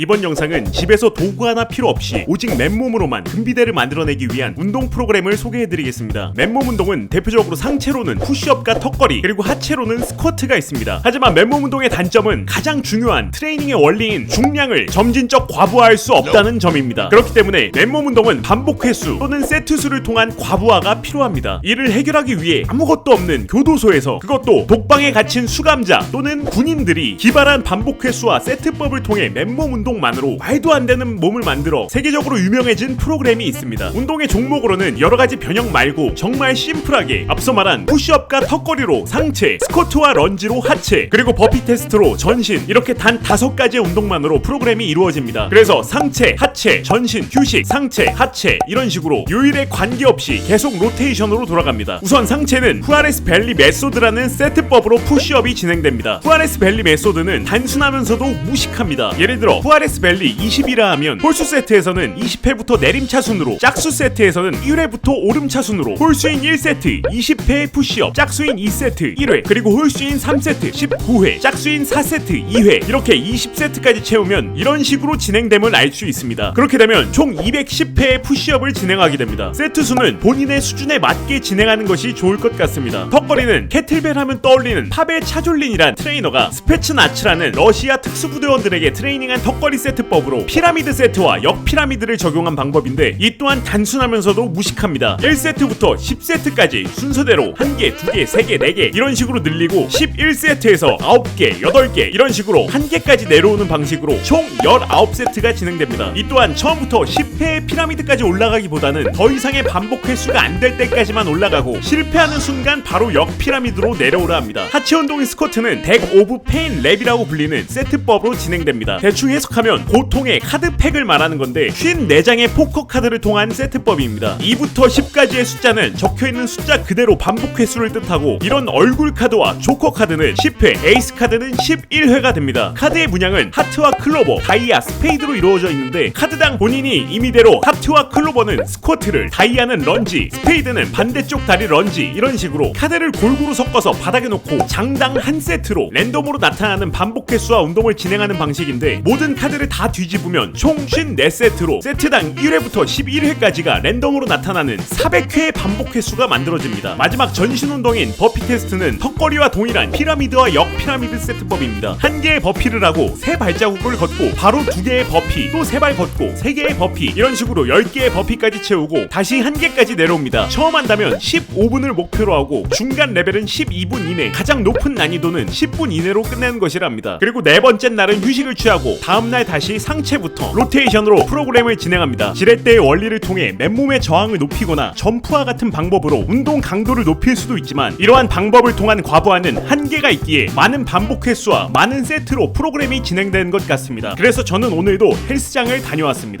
이번 영상은 집에서 도구 하나 필요 없이 오직 맨몸으로만 금비대를 만들어내기 위한 운동 프로그램을 소개해드리겠습니다. 맨몸 운동은 대표적으로 상체로는 푸시업과 턱걸이 그리고 하체로는 스쿼트가 있습니다. 하지만 맨몸 운동의 단점은 가장 중요한 트레이닝의 원리인 중량을 점진적 과부하할 수 없다는 점입니다. 그렇기 때문에 맨몸 운동은 반복 횟수 또는 세트 수를 통한 과부하가 필요합니다. 이를 해결하기 위해 아무것도 없는 교도소에서 그것도 독방에 갇힌 수감자 또는 군인들이 기발한 반복 횟수와 세트법을 통해 맨몸 운동 만으로 말도 안 되는 몸을 만들어 세계적으로 유명해진 프로그램이 있습니다. 운동의 종목으로는 여러 가지 변형 말고 정말 심플하게 앞서 말한 푸시업과 턱걸이로 상체, 스쿼트와 런지로 하체, 그리고 버피 테스트로 전신 이렇게 단 다섯 가지의 운동만으로 프로그램이 이루어집니다. 그래서 상체, 하체, 전신, 휴식, 상체, 하체 이런 식으로 요일에 관계없이 계속 로테이션으로 돌아갑니다. 우선 상체는 후아레스 벨리 메소드라는 세트법으로 푸시업이 진행됩니다. 후아레스 벨리 메소드는 단순하면서도 무식합니다. 예를 들어 후아레스 벨리 20이라 하면 홀수 세트에서는 20회부터 내림차 순으로 짝수 세트에서는 1회부터 오름차 순으로 홀수인 1세트 20회 푸시업 짝수인 2세트 1회 그리고 홀수인 3세트 19회 짝수인 4세트 2회 이렇게 20세트까지 채우면 이런 식으로 진행됨을 알 수 있습니다. 그렇게 되면 총 210회의 푸시업을 진행하게 됩니다. 세트 수는 본인의 수준에 맞게 진행하는 것이 좋을 것 같습니다. 턱걸이는 캐틀벨 하면 떠올리는 파벨 차졸린이란 트레이너가 스페츠 나츠라는 러시아 특수부대원들에게 트레이닝한 턱 걸이 세트법으로 피라미드 세트와 역피라미드를 적용한 방법인데 이 또한 단순하면서도 무식합니다. 1세트부터 10세트까지 순서대로 1개, 2개, 3개, 4개 이런 식으로 늘리고 11세트에서 9개, 8개 이런 식으로 1개까지 내려오는 방식으로 총 19세트가 진행됩니다. 이 또한 처음부터 10회의 피라미드까지 올라가기보다는 더 이상의 반복 횟수가 안 될 때까지만 올라가고 실패하는 순간 바로 역피라미드로 내려오라 합니다. 하체 운동인 스쿼트는 덱 오브 페인 랩이라고 불리는 세트법으로 진행됩니다. 대충 해 석하면 고통의 카드팩을 말하는 건데 54장의 포커 카드를 통한 세트법입니다. 2부터 10까지의 숫자는 적혀있는 숫자 그대로 반복 횟수를 뜻하고 이런 얼굴 카드와 조커 카드는 10회, 에이스 카드는 11회가 됩니다. 카드의 문양은 하트와 클로버, 다이아, 스페이드로 이루어져 있는데 카드당 본인이 임의대로 하트와 클로버는 스쿼트를, 다이아는 런지, 스페이드는 반대쪽 다리 런지 이런 식으로 카드를 골고루 섞어서 바닥에 놓고 장당 한 세트로 랜덤으로 나타나는 반복 횟수와 운동을 진행하는 방식인데 모든 카드를 다 뒤집으면 총 54세트로 세트당 1회부터 11회까지가 랜덤으로 나타나는 400회의 반복 횟수가 만들어집니다. 마지막 전신 운동인 버피 테스트는 턱걸이와 동일한 피라미드와 역피라미드 세트법입니다. 한 개의 버피를 하고 세 발자국을 걷고 바로 두 개의 버피 또 세 발 걷고 세 개의 버피 이런 식으로 10개의 버피까지 채우고 다시 한 개까지 내려옵니다. 처음 한다면 15분을 목표로 하고 중간 레벨은 12분 이내 가장 높은 난이도는 10분 이내로 끝내는 것이랍니다. 그리고 네 번째 날은 휴식을 취하고 다음날 다시 상체부터 로테이션으로 프로그램을 진행합니다. 지렛대의 원리를 통해 맨몸의 저항을 높이거나 점프와 같은 방법으로 운동 강도를 높일 수도 있지만 이러한 방법을 통한 과부하는 한계가 있기에 많은 반복 횟수와 많은 세트로 프로그램이 진행되는 것 같습니다. 그래서 저는 오늘도 헬스장을 다녀왔습니다.